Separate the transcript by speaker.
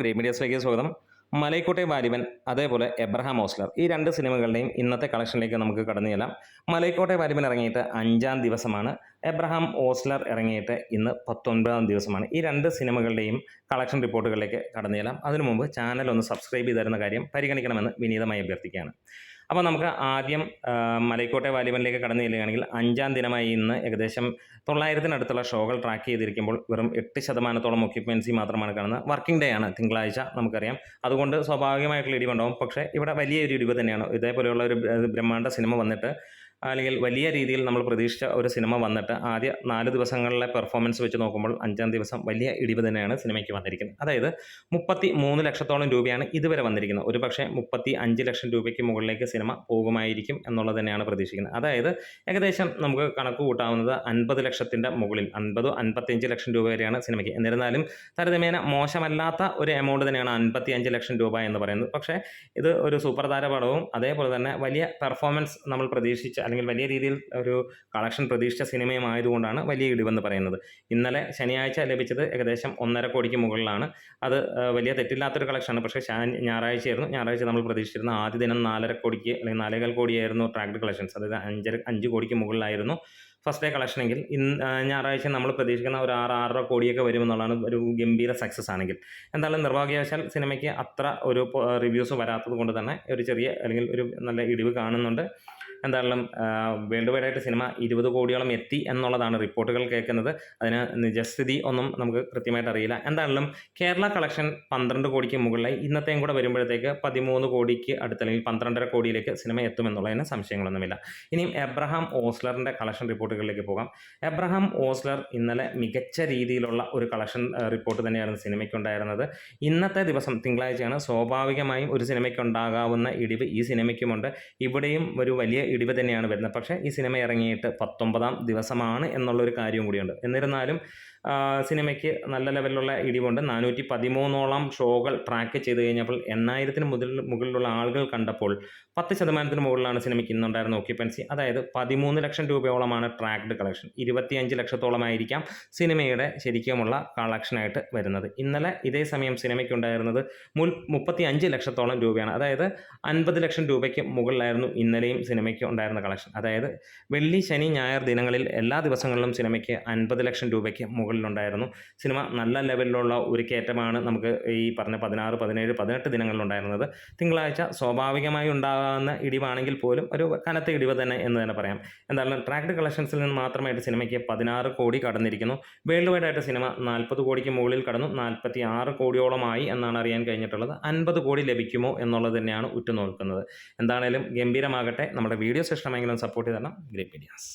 Speaker 1: Grey മീഡിയസിലേക്ക് സ്വാഗതം. മലൈക്കോട്ടെ വാലിബൻ അതേപോലെ Abraham Ozler. ഈ രണ്ട് സിനിമകളുടെയും ഇന്നത്തെ കളക്ഷനിലേക്ക് നമുക്ക് കടന്നു ചെല്ലാം. മലൈക്കോട്ടെ വാലിബൻ ഇറങ്ങിയിട്ട് അഞ്ചാം ദിവസമാണ്. എബ്രഹാം ഓസ്ലർ ഇറങ്ങിയിട്ട് ഇന്ന് പത്തൊൻപതാം ദിവസമാണ്. ഈ രണ്ട് സിനിമകളുടെയും കളക്ഷൻ റിപ്പോർട്ടുകളിലേക്ക് കടന്നു ചെല്ലാം. അതിനു മുമ്പ് ചാനൽ ഒന്ന് സബ്സ്ക്രൈബ് ചെയ്ത് തരുന്ന കാര്യം പരിഗണിക്കണമെന്ന് വിനീതമായി അഭ്യർത്ഥിക്കുകയാണ്. അപ്പോൾ നമുക്ക് ആദ്യം മലയ്ക്കോട്ടെ വാലിബനിലേക്ക് കടന്നു ചെല്ലുകയാണെങ്കിൽ അഞ്ചാം ദിനമായി ഇന്ന് ഏകദേശം തൊള്ളായിരത്തിനടുത്തുള്ള ഷോകൾ ട്രാക്ക് ചെയ്തിരിക്കുമ്പോൾ വെറും എട്ട് ശതമാനത്തോളം ഒക്യുപ്പൻസി മാത്രമാണ് കാണുന്നത്. വർക്കിംഗ് ഡേ ആണ് തിങ്കളാഴ്ച നമുക്കറിയാം. അതുകൊണ്ട് സ്വാഭാവികമായിട്ടുള്ള ഇടിവുണ്ടാവും. പക്ഷേ ഇവിടെ വലിയൊരു ഇടിവ് തന്നെയാണ്. ഇതേപോലെയുള്ള ഒരു ബ്ര- ബ്രഹ്മാണ്ഡ സിനിമ വന്നിട്ട് അല്ലെങ്കിൽ വലിയ രീതിയിൽ നമ്മൾ പ്രതീക്ഷിച്ച ഒരു സിനിമ വന്നിട്ട് ആദ്യ നാല് ദിവസങ്ങളിലെ പെർഫോമൻസ് വെച്ച് നോക്കുമ്പോൾ അഞ്ചാം ദിവസം വലിയ ഇടിവ് തന്നെയാണ് സിനിമയ്ക്ക് വന്നിരിക്കുന്നത്. അതായത് മുപ്പത്തി മൂന്ന് ലക്ഷത്തോളം രൂപയാണ് ഇതുവരെ വന്നിരിക്കുന്നത്. ഒരു പക്ഷേ മുപ്പത്തി അഞ്ച് ലക്ഷം രൂപയ്ക്ക് മുകളിലേക്ക് സിനിമ പോകുമായിരിക്കും എന്നുള്ളത് തന്നെയാണ് പ്രതീക്ഷിക്കുന്നത്. അതായത് ഏകദേശം നമുക്ക് കണക്ക് കൂട്ടാവുന്നത് അൻപത് ലക്ഷത്തിന്റെ മുകളിൽ അൻപതോ അൻപത്തിയഞ്ച് ലക്ഷം രൂപ വരെയാണ് സിനിമയ്ക്ക്. എന്നിരുന്നാലും താരതമ്യേന മോശമല്ലാത്ത ഒരു എമൗണ്ട് തന്നെയാണ് അൻപത്തി അഞ്ച് ലക്ഷം രൂപ എന്ന് പറയുന്നത്. പക്ഷേ ഇത് ഒരു സൂപ്പർ താര പടവും അതേപോലെ തന്നെ വലിയ പെർഫോമൻസ് നമ്മൾ പ്രതീക്ഷിച്ച അല്ലെങ്കിൽ വലിയ രീതിയിൽ ഒരു കളക്ഷൻ പ്രതീക്ഷിച്ച സിനിമയും ആയതുകൊണ്ടാണ് വലിയ ഇടിവെന്ന് പറയുന്നത്. ഇന്നലെ ശനിയാഴ്ച ലഭിച്ചത് ഏകദേശം ഒന്നര കോടിക്ക് മുകളിലാണ്. അത് വലിയ തെറ്റില്ലാത്തൊരു കളക്ഷനാണ് പക്ഷേ ഞായറാഴ്ചയായിരുന്നു. ഞായറാഴ്ച നമ്മൾ പ്രതീക്ഷിച്ചിരുന്ന ആദ്യ ദിനം നാലര കോടിക്ക് അല്ലെങ്കിൽ നാലേകാൽ കോടിയായിരുന്നു ട്രാക്ട് കളക്ഷൻസ് അതായത് അഞ്ചര അഞ്ച് കോടിക്ക് മുകളിലായിരുന്നു. ഫസ്റ്റ് ഡേ കളക്ഷനെങ്കിൽ ഇന്ന് ഞായറാഴ്ച നമ്മൾ പ്രതീക്ഷിക്കുന്ന ഒരു ആറ് ആറര കോടിയൊക്കെ വരുമെന്നുള്ളതാണ് ഒരു ഗംഭീര സക്സസ് ആണെങ്കിൽ. എന്തായാലും നിർഭാഗ്യവശാൽ സിനിമയ്ക്ക് അത്ര ഒരു റിവ്യൂസ് വരാത്തത് കൊണ്ട് തന്നെ ഒരു ചെറിയ അല്ലെങ്കിൽ ഒരു നല്ല ഇടിവ് കാണുന്നുണ്ട്. എന്തായാലും വേൾഡ് വൈഡ് ആയിട്ട് സിനിമ ഇരുപത് കോടിയോളം എത്തി എന്നുള്ളതാണ് റിപ്പോർട്ടുകൾ കേൾക്കുന്നത്. അതിന് നിജസ്ഥിതി ഒന്നും നമുക്ക് കൃത്യമായിട്ട് അറിയില്ല. എന്തായാലും കേരള കളക്ഷൻ പന്ത്രണ്ട് കോടിക്ക് മുകളിലായി. ഇന്നത്തെയും കൂടെ വരുമ്പോഴത്തേക്ക് പതിമൂന്ന് കോടിക്ക് അടുത്ത് അല്ലെങ്കിൽ പന്ത്രണ്ടര കോടിയിലേക്ക് സിനിമ എത്തുമെന്നുള്ളതിന് സംശയങ്ങളൊന്നുമില്ല. ഇനിയും എബ്രഹാം ഓസ്ലറിന്റെ കളക്ഷൻ റിപ്പോർട്ടുകളിലേക്ക് പോകാം. എബ്രഹാം ഓസ്ലർ ഇന്നലെ മികച്ച രീതിയിലുള്ള ഒരു കളക്ഷൻ റിപ്പോർട്ട് തന്നെയായിരുന്നു സിനിമയ്ക്കുണ്ടായിരുന്നത്. ഇന്നത്തെ ദിവസം തിങ്കളാഴ്ചയാണ് സ്വാഭാവികമായും ഒരു സിനിമയ്ക്കുണ്ടാകാവുന്ന ഇടിവ് ഈ സിനിമയ്ക്കുമുണ്ട്. ഇവിടെയും ഒരു വലിയ ഇടിവ് തന്നെയാണ് വരുന്നത്. പക്ഷേ ഈ സിനിമ ഇറങ്ങിയിട്ട് പത്തൊമ്പതാം ദിവസമാണ് എന്നുള്ളൊരു കാര്യം കൂടിയുണ്ട്. എന്നിരുന്നാലും സിനിമയ്ക്ക് നല്ല ലെവലിലുള്ള ഇടിവുണ്ട്. നാനൂറ്റി പതിമൂന്നോളം ഷോകൾ ട്രാക്ക് ചെയ്ത് കഴിഞ്ഞപ്പോൾ എണ്ണായിരത്തിന് മുതൽ മുകളിലുള്ള ആളുകൾ കണ്ടപ്പോൾ പത്ത് ശതമാനത്തിന് മുകളിലാണ് സിനിമയ്ക്ക് ഇന്നുണ്ടായിരുന്ന ഓക്യുപ്പൻസി അതായത് പതിമൂന്ന് ലക്ഷം രൂപയോളമാണ് ട്രാക്ഡ് കളക്ഷൻ. ഇരുപത്തിയഞ്ച് ലക്ഷത്തോളമായിരിക്കാം സിനിമയുടെ ശരിക്കുമുള്ള കളക്ഷനായിട്ട് വരുന്നത്. ഇന്നലെ ഇതേ സമയം സിനിമയ്ക്കുണ്ടായിരുന്നത് മുൽ മുപ്പത്തി അഞ്ച് ലക്ഷത്തോളം രൂപയാണ്. അതായത് അൻപത് ലക്ഷം രൂപയ്ക്ക് മുകളിലായിരുന്നു ഇന്നലെയും സിനിമയ്ക്ക് ഉണ്ടായിരുന്ന കളക്ഷൻ. അതായത് വെള്ളി ശനി ഞായർ ദിനങ്ങളിൽ എല്ലാ ദിവസങ്ങളിലും സിനിമയ്ക്ക് അൻപത് ലക്ഷം രൂപയ്ക്ക് മുകളിലുണ്ടായിരുന്നു. സിനിമ നല്ല ലെവലിലുള്ള ഒരു കയറ്റമാണ് നമുക്ക് ഈ പറഞ്ഞ പതിനാറ് പതിനേഴ് പതിനെട്ട് ദിനങ്ങളിലുണ്ടായിരുന്നത്. തിങ്കളാഴ്ച സ്വാഭാവികമായി ഉണ്ടാകുന്ന ഇടിവാണെങ്കിൽ പോലും ഒരു കനത്ത ഇടിവ് തന്നെ എന്ന് തന്നെ പറയാം. എന്തായാലും ട്രാക്ഡ് കളക്ഷൻസിൽ നിന്ന് മാത്രമായിട്ട് സിനിമയ്ക്ക് പതിനാറ് കോടി കടന്നിരിക്കുന്നു. വേൾഡ് വൈഡ് ആയിട്ട് സിനിമ നാൽപ്പത് കോടിക്ക് മുകളിൽ കടന്നു. നാൽപ്പത്തി ആറ് കോടിയോളമായി എന്നാണ് അറിയാൻ കഴിഞ്ഞിട്ടുള്ളത്. അൻപത് കോടി ലഭിക്കുമോ എന്നുള്ളത് തന്നെയാണ് ഉറ്റുനോക്കുന്നത്. എന്താണേലും ഗംഭീരമാകട്ടെ. നമ്മുടെ വീഡിയോസ് ഇഷ്ടമെങ്കിലും സപ്പോർട്ട് ചെയ്ത് തരണം. Great medias.